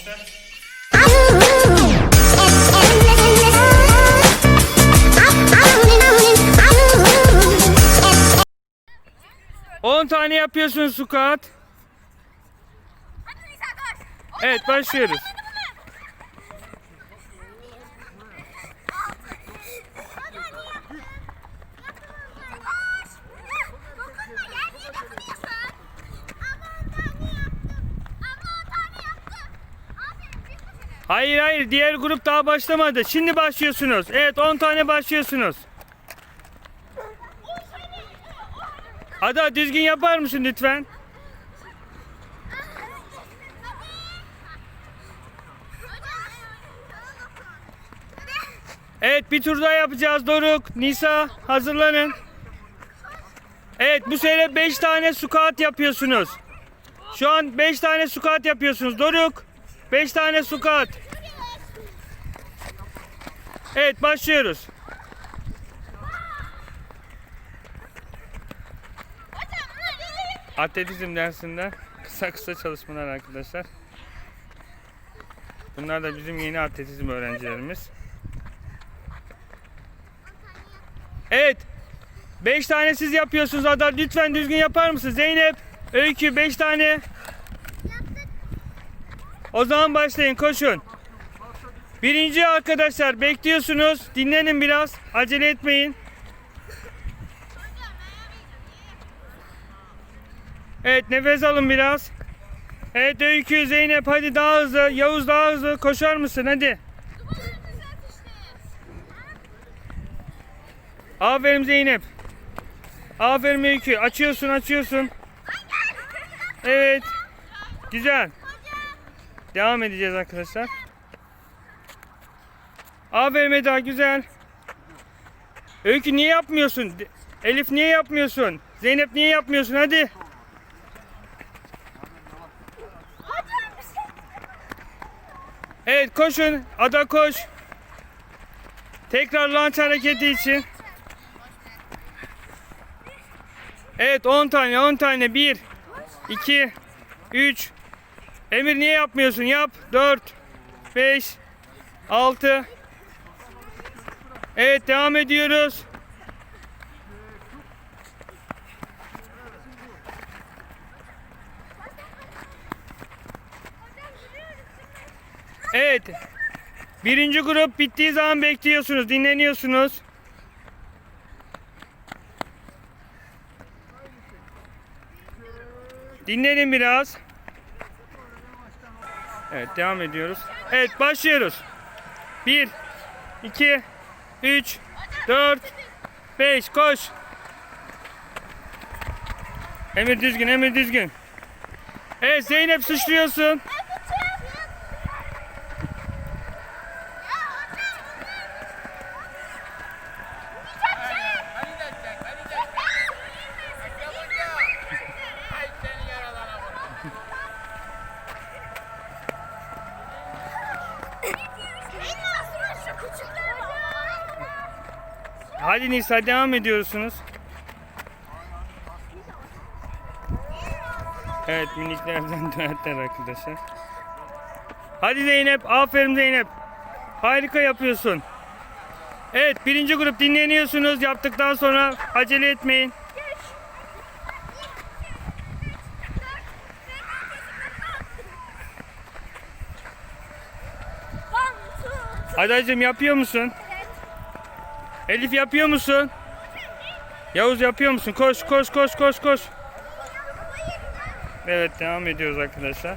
arkadaşlar. 10 tane yapıyorsun squat. Evet başlıyoruz. Hayır hayır diğer grup daha başlamadı. Şimdi başlıyorsunuz. Evet 10 tane başlıyorsunuz. Ada düzgün yapar mısın lütfen? Evet bir tur daha yapacağız Doruk, Nisa hazırlanın. Evet bu sene 5 tane squat yapıyorsunuz. Şu an 5 tane squat yapıyorsunuz. Doruk 5 tane squat. Evet başlıyoruz. Atletizm dersinde kısa kısa çalışmalar arkadaşlar. Bunlar da bizim yeni atletizm öğrencilerimiz. Evet. 5 tane siz yapıyorsunuz Ada. Lütfen düzgün yapar mısın? Zeynep, Öykü 5 tane. O zaman başlayın koşun. Birinci arkadaşlar bekliyorsunuz. Dinlenin biraz. Acele etmeyin. Evet nefes alın biraz. Evet Öykü, Zeynep hadi daha hızlı. Yavuz daha hızlı. Koşar mısın hadi. Aferin Zeynep. Aferin Öykü. Açıyorsun açıyorsun. Evet. Güzel. Devam edeceğiz arkadaşlar. Aferin Eda güzel. Öykü niye yapmıyorsun? Elif niye yapmıyorsun? Zeynep niye yapmıyorsun? Hadi. Evet koşun. Ada koş. Tekrar launch hareketi için. Evet 10 tane 10 tane 1 2 3 Emir niye yapmıyorsun? Yap. 4 5 6 Evet devam ediyoruz. Evet. Birinci grup bittiği zaman bekliyorsunuz, dinleniyorsunuz. Dinlenin biraz. Evet devam ediyoruz. Evet başlıyoruz. 1 2 3 4 5 koş. Emir düzgün, Emir düzgün. Evet Zeynep suçluyorsun. Hadi Nisa devam ediyorsunuz. Evet miniklerden dönetler arkadaşlar. Hadi Zeynep aferin Zeynep. Harika yapıyorsun. Evet birinci grup dinleniyorsunuz. Yaptıktan sonra acele etmeyin. Adacığım yapıyor musun? Elif yapıyor musun? Yavuz yapıyor musun? Koş koş koş koş koş. Evet devam ediyoruz arkadaşlar.